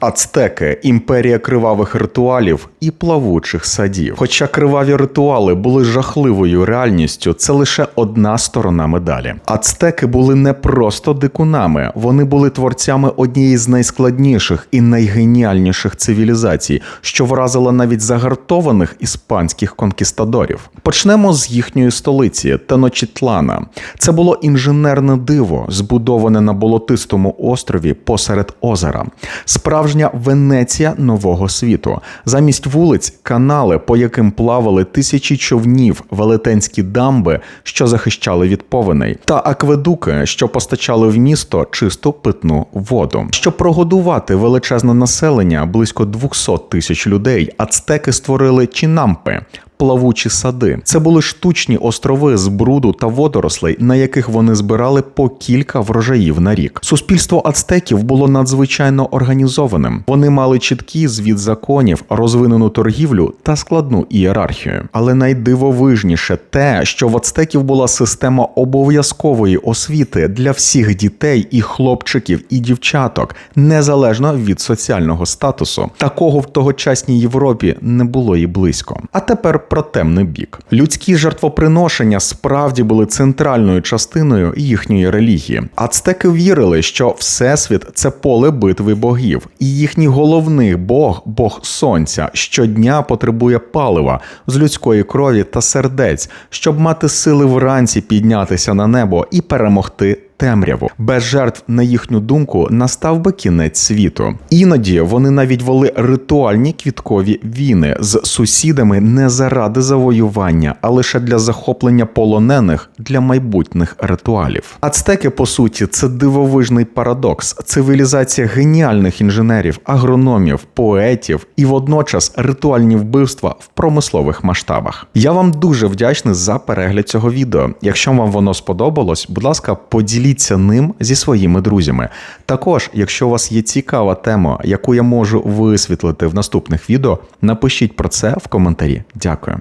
Ацтеки імперія кривавих ритуалів і плавучих садів. Хоча криваві ритуали були жахливою реальністю, це лише одна сторона медалі. Ацтеки були не просто дикунами, вони були творцями однієї з найскладніших і найгеніальніших цивілізацій, що вразила навіть загартованих іспанських конкістадорів. Почнемо з їхньої столиці Теночітлана. Це було інженерне диво, збудоване на болотистому острові посеред озера. Справжня Венеція нового світу. Замість вулиць канали, по яким плавали тисячі човнів, велетенські дамби, що захищали від повеней, та акведуки, що постачали в місто чисту питну воду. Щоб прогодувати величезне населення, близько 200 тисяч людей, ацтеки створили чінампи. Плавучі сади це були штучні острови з бруду та водорослей, на яких вони збирали по кілька врожаїв на рік. Суспільство ацтеків було надзвичайно організованим. Вони мали чіткий звіт законів, розвинену торгівлю та складну ієрархію. Але найдивовижніше те, що в ацтеків була система обов'язкової освіти для всіх дітей і хлопчиків і дівчаток, незалежно від соціального статусу. Такого в тогочасній Європі не було і близько. А тепер про темний бік. Людські жертвоприношення справді були центральною частиною їхньої релігії. Ацтеки вірили, що всесвіт це поле битви богів, і їхній головний бог, бог сонця, щодня потребує палива з людської крові та сердець, щоб мати сили вранці піднятися на небо і перемогти темряву. Без жертв, на їхню думку, настав би кінець світу. Іноді вони навіть вели ритуальні квіткові війни з сусідами не заради завоювання, а лише для захоплення полонених для майбутніх ритуалів. Ацтеки, по суті, це дивовижний парадокс, цивілізація геніальних інженерів, агрономів, поетів і водночас ритуальні вбивства в промислових масштабах. Я вам дуже вдячний за перегляд цього відео. Якщо вам воно сподобалось, будь ласка, поділіться ним зі своїми друзями. Також, якщо у вас є цікава тема, яку я можу висвітлити в наступних відео, напишіть про це в коментарі. Дякую.